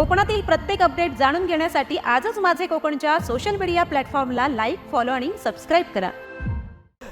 कोकणातील प्रत्येक अपडेट जाणून घेण्यासाठी आजच माझे कोकणच्या सोशल मीडिया प्लॅटफॉर्मला लाईक फॉलो आणि सबस्क्राईब करा.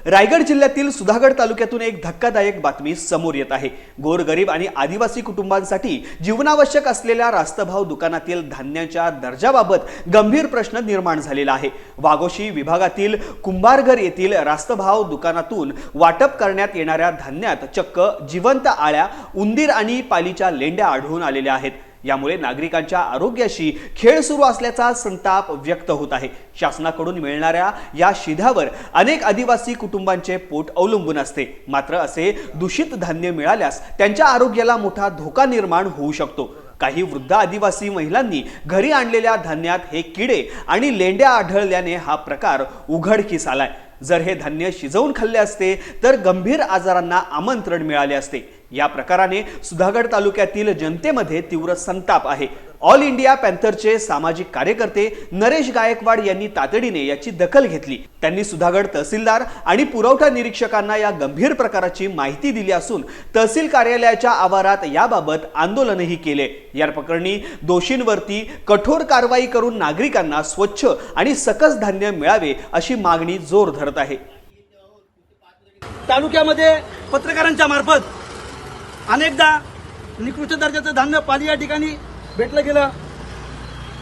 रायगड जिल्ह्यातील सुधागड तालुक्यातून एक धक्कादायक बातमी समोर येत आहे. गोरगरीब आणि आदिवासी कुटुंबांसाठी जीवनावश्यक असलेल्या रास्तभाव दुकानातील धान्याच्या दर्जाबाबत गंभीर प्रश्न निर्माण झालेला आहे. वाघोशी विभागातील कुंभारघर येथील रास्तभाव दुकानातून वाटप करण्यात येणाऱ्या धान्यात चक्क जिवंत आळ्या उंदीर आणि पालीच्या लेंड्या आढळून आलेल्या आहेत. यामुळे नागरिकांच्या आरोग्याशी खेळ सुरू असल्याचा संताप व्यक्त होत आहे. शासनाकडून मिळणाऱ्या या शिध्यावर अनेक आदिवासी कुटुंबांचे पोट अवलंबून असते. मात्र असे दूषित धान्य मिळाल्यास त्यांच्या आरोग्याला मोठा धोका निर्माण होऊ शकतो. काही वृद्ध आदिवासी महिलांनी घरी आणलेल्या धान्यात हे किडे आणि लेंड्या आढळल्याने हा प्रकार उघडकीस आलाय. जर हे धान्य शिजवून खाल्ले असते तर गंभीर आजारांना आमंत्रण मिळाले असते. या प्रकाराने सुधागड तालुक्यातील जनतेमध्ये तीव्र संताप आहे. ऑल इंडिया पॅन्थरचे सामाजिक कार्यकर्ते नरेश गायकवाड यांनी तातडीने याची दखल घेतली. त्यांनी सुधागड तहसीलदार आणि पुरवठा निरीक्षकांना या गंभीर प्रकाराची माहिती दिली असून तहसील कार्यालयाच्या आवारात याबाबत आंदोलनही केले. या प्रकरणी दोषींवरती कठोर कारवाई करून नागरिकांना स्वच्छ आणि सकस धान्य मिळावे अशी मागणी जोर धरत आहे. तालुक्यामध्ये पत्रकारांच्या मार्फत अनेकदा निकृष्ट दर्जाचं धान्य पाली या ठिकाणी भेटलं गेलं.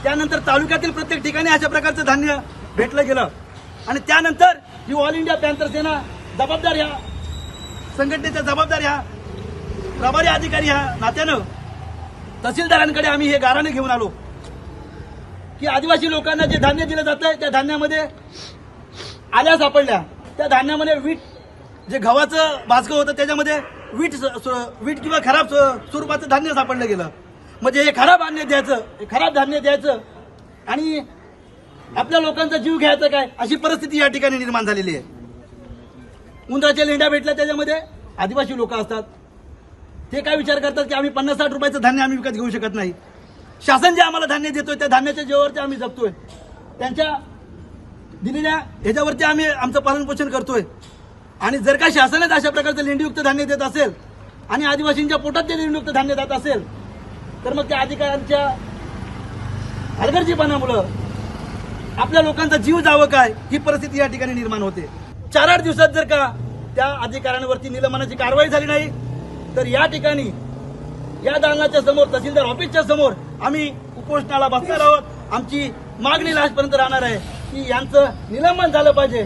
त्यानंतर तालुक्यातील प्रत्येक ठिकाणी अशा प्रकारचं धान्य भेटलं गेलं. आणि त्यानंतर ही ऑल इंडिया पॅन्थर सेना जबाबदार ह्या संघटनेच्या जबाबदार ह्या प्रभारी अधिकारी ह्या नात्यानं तहसीलदारांकडे आम्ही हे गाराने घेऊन आलो. की आदिवासी लोकांना जे धान्य दिलं जातंय त्या धान्यामध्ये आल्या सापडल्या. त्या धान्यामध्ये वीट जे गव्हाचं भाजकं होतं त्याच्यामध्ये वीट स- वीट किंवा खराब स्वरूपाचं धान्य सापडलं गेलं. म्हणजे हे खराब धान्य द्यायचं हे खराब धान्य द्यायचं. आणि आपल्या लोकांचा जीव घ्यायचा काय? अशी परिस्थिती या ठिकाणी निर्माण झालेली आहे. उंदराच्या लेंड्या भेटल्या त्याच्यामध्ये. आदिवासी लोक असतात. ते काय विचार करतात की आम्ही पन्नास साठ रुपयाचं धान्य आम्ही विकत घेऊ शकत नाही. शासन जे आम्हाला धान्य देतोय त्या धान्याच्या जेवावरती आम्ही जगतोय. त्यांच्या दिलेल्या ह्याच्यावरती आम्ही आमचं पालनपोषण करतोय. आणि जर का शासनात अशा प्रकारचं लेंडीयुक्त धान्य देत असेल आणि आदिवासींच्या पोटात ते लेंडीयुक्त धान्य जात असेल तर मग त्या अधिकाऱ्यांच्या हलगर्जीपणामुळं आपल्या लोकांचा जीव जावं काय? ही परिस्थिती या ठिकाणी निर्माण होते. चार आठ दिवसात जर का त्या अधिकाऱ्यांवरती निलंबनाची कारवाई झाली नाही तर या ठिकाणी या दालनाच्या समोर तहसीलदार ऑफिसच्या समोर आम्ही उपोषणाला बसणार आहोत. आमची मागणी लास्टपर्यंत राहणार आहे की यांचं निलंबन झालं पाहिजे.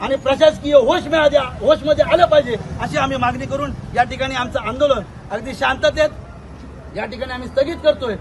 आणि प्रशासकीय होश मिळाल्या होशमध्ये आलं पाहिजे अशी आम्ही मागणी करून या ठिकाणी आमचं आंदोलन अगदी शांततेत या ठिकाणी आम्ही स्थगित करतोय.